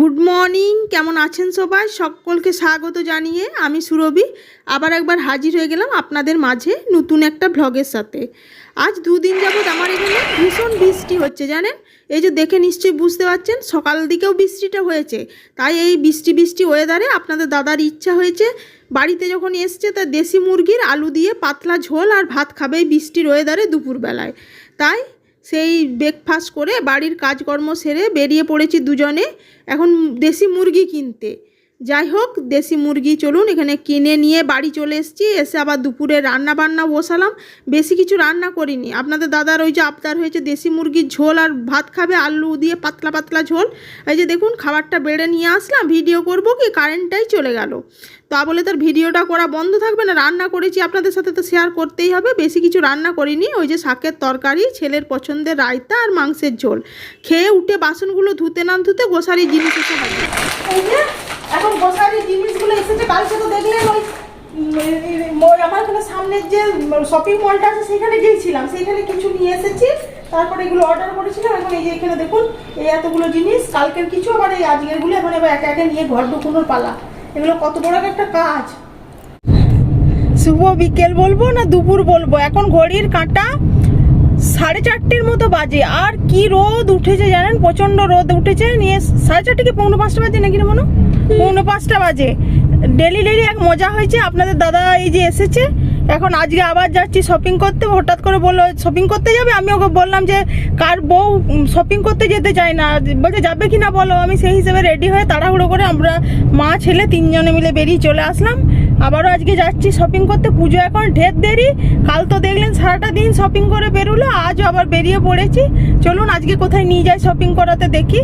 Good morning কেমন আছেন সবাই? সকলকে স্বাগত জানিয়ে আমি সুরভি। আবার একবার হাজির হয়ে গেলাম আপনাদের মাঝে নতুন একটা ভ্লগের সাথে। আজ দুদিন যাবৎ আমার এখানে ভীষণ বৃষ্টি হচ্ছে, জানেন? এই যে দেখে নিশ্চয়ই বুঝতে পারছেন, সকাল দিকেও বৃষ্টিটা হয়েছে। তাই এই বৃষ্টি বৃষ্টি ওয়েদারে আপনাদের দাদার ইচ্ছা হয়েছে, বাড়িতে যখন এসছে তা দেশি মুরগির আলু দিয়ে পাতলা ঝোল আর ভাত খাবে বৃষ্টির ওয়েদারে দুপুরবেলায়। তাই সেই ব্রেকফাস্ট করে বাড়ির কাজকর্ম সেরে বেরিয়ে পড়েছি দুজনে। এখন দেশি মুরগি কিনতে। যাই হোক দেশি মুরগি চলুন, এখানে কিনে নিয়ে বাড়ি চলে এসেছি। এসে আবার দুপুরে রান্না বান্না বসালাম। বেশি কিছু রান্না করিনি। আপনাদের দাদার ওই যে আবদার হয়েছে, দেশি মুরগির ঝোল আর ভাত খাবে আলু দিয়ে পাতলা পাতলা ঝোল। এই যে দেখুন, খাবারটা বেড়ে নিয়ে আসলাম। ভিডিও করব কি, কারেন্টটাই চলে গেল। তা বলে তার ভিডিওটা করা বন্ধ থাকবে না, রান্না করেছি। আপনাদের সাথে তো শেয়ার করতেই হবে। বেশি কিছু রান্না করিনি। ওই যে শাকের তরকারি, ছেলের পছন্দের রায়তা আর মাংসের ঝোল। খেয়ে উঠে বাসনগুলো ধুতে না ধুতে গোসারি জিনিস এসে হবে এখন গোসারি জিনিসগুলো এসেছে, কালকে তো দেখলেন ওই আমার এখানে সামনের যে শপিং মলটা আছে, সেখানে গিয়েছিলাম। সেইখানে কিছু নিয়ে এসেছি, তারপরে এগুলো অর্ডার করেছিলাম। এখন এই যে এখানে দেখুন, এই এতগুলো জিনিস, কালকের কিছু আবার এই আজকেরগুলো এখন এবার একে একে নিয়ে ঘর ঢুকুনোর পালা। এগুলো কত বড় একটা কাজ। শুভ বিকেল বলব না দুপুর বলব? এখন ঘড়ির কাঁটা সাড়ে চারটের মতো বাজে। আর কি রোদ উঠেছে জানেন? প্রচণ্ড রোদ উঠেছে। নিয়ে সাড়ে চারটে কি পৌনে পাঁচটা বাজে নাকি মনে? পৌনে পাঁচটা বাজে। ডেলি ডেলি এক মজা হয়েছে। আপনাদের দাদা এই যে এসেছে, এখন আজকে আবার যাচ্ছি শপিং করতে। হঠাৎ করে বলল শপিং করতে যাবে? আমি ওকে বললাম যে, কার বউ শপিং করতে যেতে চায় না। বলছে, যাবে কি না বলো? আমি সেই হিসেবে রেডি হয়ে তাড়াহুড়ো করে আমরা মা, ছেলে তিনজনে মিলে বেরিয়ে চলে আসলাম। আবারও আজকে যাচ্ছি শপিং করতে। পুজো এখন ঢের দেরি। কাল তো দেখলেন সারাটা দিন শপিং করে বেরোলো, আজও আবার বেরিয়ে পড়েছি। চলুন আজকে কোথায় নিয়ে যাই শপিং করাতে দেখি।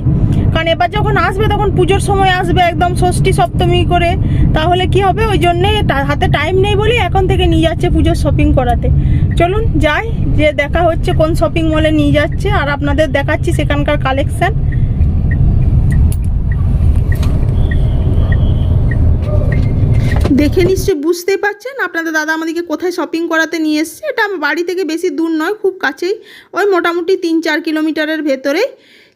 কারণ এবার যখন আসবে, তখন পুজোর সময় আসবে একদম ষষ্ঠী সপ্তমী করে। তাহলে কি হবে? ওই জন্যে হাতে টাইম নেই বলে এখন থেকে নিয়ে যাচ্ছে পুজোর শপিং করাতে। চলুন যাই, যে দেখা হচ্ছে কোন শপিং মলে নিয়ে যাচ্ছে। আর আপনাদের দেখাচ্ছি সেখানকার কালেকশন দেখে নিশ্চয়ই বুঝতেই পারছেন। আপনাদের দাদা আমাদেরকে কোথায় শপিং করাতে নিয়ে এসছে। এটা বাড়ি থেকে বেশি দূর নয়, খুব কাছেই। ওই মোটামুটি তিন চার কিলোমিটারের ভেতরেই।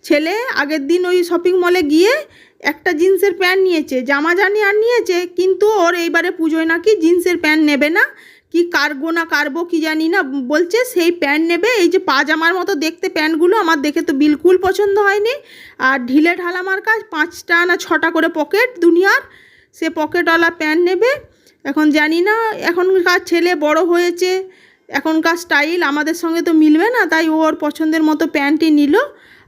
ছেলে আগের দিন ওই শপিং মলে গিয়ে একটা জিন্সের প্যান্ট নিয়েছে, জামা জানি আর নিয়েছে, কিন্তু ওর এইবারে পুজোয় নাকি জিন্সের প্যান্ট নেবে না। কি কারবো না কারবো কি জানি না বলছে, সেই প্যান্ট নেবে। এই যে পাজামার মতো দেখতে প্যান্টগুলো আমার দেখে তো বিলকুল পছন্দ হয়নি। আর ঢিলে ঢালা মার্কা পাঁচটা না ছটা করে পকেট দুনিয়ার। সে পকেটওয়ালা প্যান্ট নেবে। এখন জানি না, এখনকার ছেলে বড় হয়েছে, এখনকার স্টাইল আমাদের সঙ্গে তো মিলবে না, তাই ওর পছন্দের মতো প্যান্টই নিল।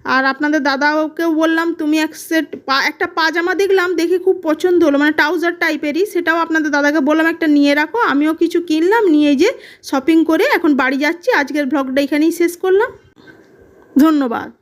আর আপনাদের দাদাকেও বললাম, তুমি এক সেট একটা পাজামা দেখলাম, দেখে খুব পছন্দ হলো। মানে ট্রাউজার টাইপেরই, সেটাও আপনাদের দাদাকে বললাম, একটা নিয়ে রাখো। আমিও কিছু কিনলাম, নিয়ে যে শপিং করে এখন বাড়ি যাচ্ছি। আজকের ব্লগটা এখানেই শেষ করলাম। ধন্যবাদ।